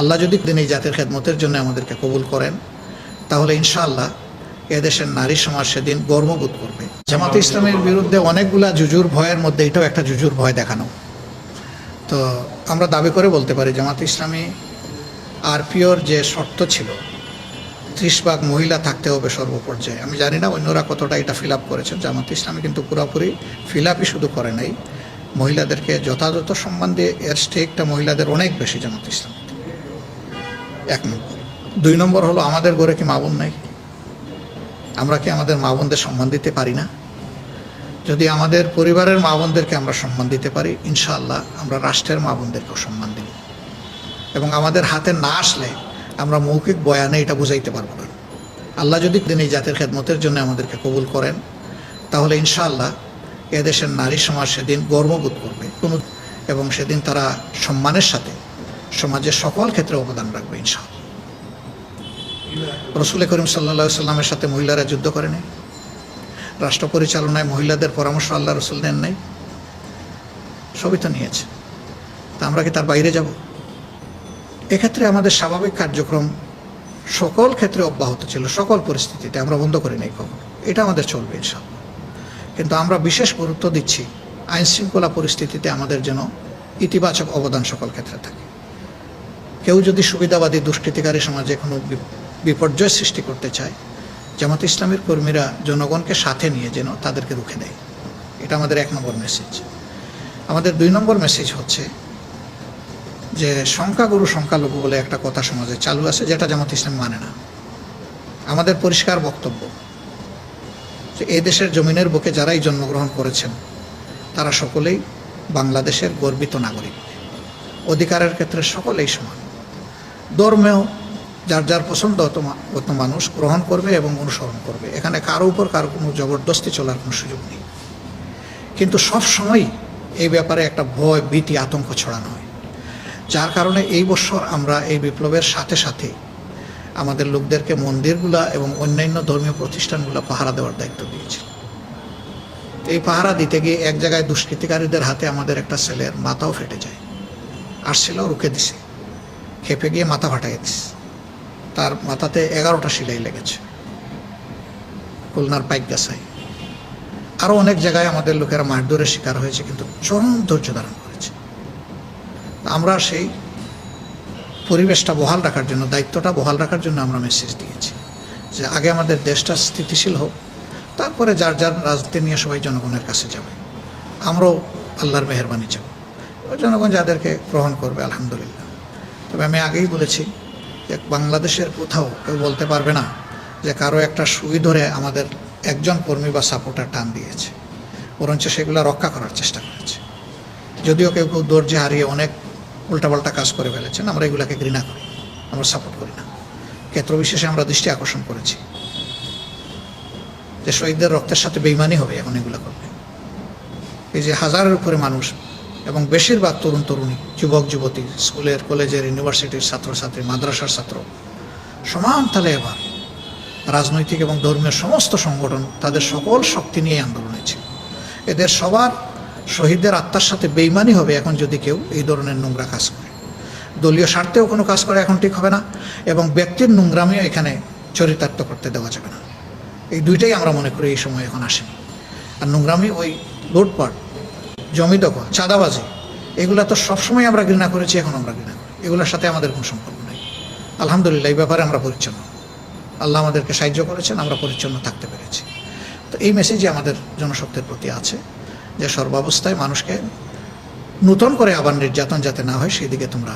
আল্লাহ যদি দিন এই জাতির খেদমতের জন্য আমাদেরকে কবুল করেন, তাহলে ইনশাআল্লাহ এদেশের নারী সমাজ সেদিন গর্ববোধ করবে। জামাতে ইসলামের বিরুদ্ধে অনেকগুলা জুজুর ভয়ের মধ্যে এটাও একটা জুজুর ভয় দেখানো। তো আমরা দাবি করে বলতে পারি, জামাতে ইসলামী আরপিওর যে শর্ত ছিল, ত্রিশ ভাগ মহিলা থাকতে হবে সর্বপর্যায়ে। আমি জানি না অন্যরা কতটা এটা ফিল আপ করেছেন। জামাত ইসলামী কিন্তু পুরোপুরি ফিল আপই শুধু করে নাই। মহিলাদেরকে যথাযথ সম্মান দিয়ে এর স্টেকটা মহিলাদের অনেক বেশি জামাত ইসলাম। এক নম্বর। দুই নম্বর হলো, আমাদের ঘরে কি মা বোন নাই? আমরা কি আমাদের মা বোনদের সম্মান দিতে পারি না? যদি আমাদের পরিবারের মা বোনদেরকে আমরা সম্মান দিতে পারি, ইনশাআল্লাহ আমরা রাষ্ট্রের মা বোনদেরকেও সম্মান দিব। এবং আমাদের হাতে না আসলে আমরা মৌখিক বয়ানে এটা বুঝাইতে পারব না। আল্লাহ যদি দিন এই জাতির খেদমতের জন্য আমাদেরকে কবুল করেন, তাহলে ইনশাআল্লাহ এদেশের নারী সমাজ সেদিন গর্ববোধ করবে। কোনো এবং সেদিন তারা সম্মানের সাথে সমাজের সকল ক্ষেত্রে অবদান রাখবে, ইনশাআল্লাহ। রসুল করিম সাল্লা সাল্লামের সাথে মহিলারা যুদ্ধ করেনি রাষ্ট্র পরিচালনায় মহিলাদের পরামর্শ আল্লাহ রসুল নেন নাই। সবই তো নিয়েছে। তা আমরা কি তার বাইরে যাব? এক্ষেত্রে আমাদের স্বাভাবিক কার্যক্রম সকল ক্ষেত্রে অব্যাহত ছিল, সকল পরিস্থিতিতে আমরা বন্ধ করি নাই কখন। এটা আমাদের চলবে ইনশাল্লাহ কিন্তু আমরা বিশেষ গুরুত্ব দিচ্ছি আইন শৃঙ্খলা পরিস্থিতিতে আমাদের যেন ইতিবাচক অবদান সকল ক্ষেত্রে থাকে। কেউ যদি সুবিধাবাদী দুষ্কৃতিকারী সমাজে কোনো বিপর্যয় সৃষ্টি করতে চায়, জামাত ইসলামের কর্মীরা জনগণকে সাথে নিয়ে যেন তাদেরকে রুখে দেয়। এটা আমাদের এক নম্বর মেসেজ আমাদের দুই নম্বর মেসেজ হচ্ছে যে সংখ্যাগুরু সংখ্যালঘু বলে একটা কথা সমাজে চালু আছে, যেটা জামাত ইসলাম মানে না। আমাদের পরিষ্কার বক্তব্য যে এই দেশের জমিনের বুকে যারাই জন্মগ্রহণ করেছেন, তারা সকলেই বাংলাদেশের গর্বিত নাগরিক। অধিকারের ক্ষেত্রে সকলেই সমান। ধর্মেও যার যার পছন্দ অত মানুষ গ্রহণ করবে এবং অনুসরণ করবে। এখানে কারও উপর কারও কোনো জবরদস্তি চলার কোনো সুযোগ নেই। কিন্তু সব সময়ই এই ব্যাপারে একটা ভয়, ভীতি, আতঙ্ক ছড়ানো হয়। যার কারণে এই বছর আমরা এই বিপ্লবের সাথে সাথে আমাদের লোকদেরকে মন্দিরগুলা এবং অন্যান্য ধর্মীয় প্রতিষ্ঠানগুলো পাহারা দেওয়ার দায়িত্ব দিয়েছি। এই পাহারা দিতে গিয়ে এক জায়গায় দুষ্কৃতিকারীদের হাতে আমাদের একটা ছেলের মাথাও ফেটে যায়। আসছিল রুখে দিছে। খেপে গিয়ে মাথা ফাটাই দিছে তার মাথাতে এগারোটা সিলাই লেগেছে। খুলনার পাইক গাছায় আরও অনেক জায়গায় আমাদের লোকেরা মারধরের শিকার হয়েছে, কিন্তু চরম ধৈর্য ধারণ করেছে। আমরা সেই পরিবেশটা বহাল রাখার জন্য, দায়িত্বটা বহাল রাখার জন্য আমরা মেসেজ দিয়েছি যে আগে আমাদের দেশটা স্থিতিশীল হোক, তারপরে যার যার রাজনীতি নিয়ে সবাই জনগণের কাছে যাবে। আমরাও আল্লাহর মেহরবানি চাব জনগণ যাদেরকে গ্রহণ করবে, আলহামদুলিল্লাহ। তবে আমি আগেই বলেছি যে বাংলাদেশের কোথাও কেউ বলতে পারবে না যে কারও একটা সুই ধরে আমাদের একজন কর্মী বা সাপোর্টার টান দিয়েছে। বরঞ্চ সেগুলো রক্ষা করার চেষ্টা করেছে। যদিও কেউ কেউ ধৈর্য হারিয়ে অনেক উল্টাপাল্টা কাজ করে ফেলেছেন, আমরা এগুলাকে ঘৃণা করি, আমরা সাপোর্ট করি না। ক্ষেত্র বিশেষে আমরা দৃষ্টি আকর্ষণ করেছি যে শহীদদের রক্তের সাথে বেইমানি হবে এখন এগুলো করবে এই যে হাজারের উপরে মানুষ এবং বেশিরভাগ তরুণ তরুণী, যুবক, যুবতী, স্কুলের, কলেজের, ইউনিভার্সিটির ছাত্রছাত্রী, মাদ্রাসার ছাত্র, সমান তালে এবার রাজনৈতিক এবং ধর্মীয় সমস্ত সংগঠন তাদের সকল শক্তি নিয়ে আন্দোলনে ছিল এদের সবার শহীদদের আত্মার সাথে বেইমানি হবে এখন যদি কেউ এই ধরনের নোংরা কাজ করে। দলীয় স্বার্থেও কোনো কাজ করে এখন ঠিক হবে না এবং ব্যক্তির নোংরামিও এখানে চরিতার্থ করতে দেওয়া যাবে না। এই দুইটাই আমরা মনে করি এই সময় এখন আসেনি। আর নোংরামি ওই লুটপাট জমি দখল, চাঁদাবাজি, এগুলো তো সবসময় আমরা ঘৃণা করেছি, এখন আমরা ঘৃণা করি। এগুলোর সাথে আমাদের কোনো সম্পর্ক নেই। আলহামদুলিল্লাহ, এই ব্যাপারে আমরা পরিচ্ছন্ন। আল্লাহ আমাদেরকে সাহায্য করেছেন, আমরা পরিচ্ছন্ন থাকতে পেরেছি। তো এই মেসেজই আমাদের জনশক্তির প্রতি আছে যে সর্বাবস্থায় মানুষকে নূতন করে আবার নির্যাতন যাতে না হয় সেই দিকে তোমরা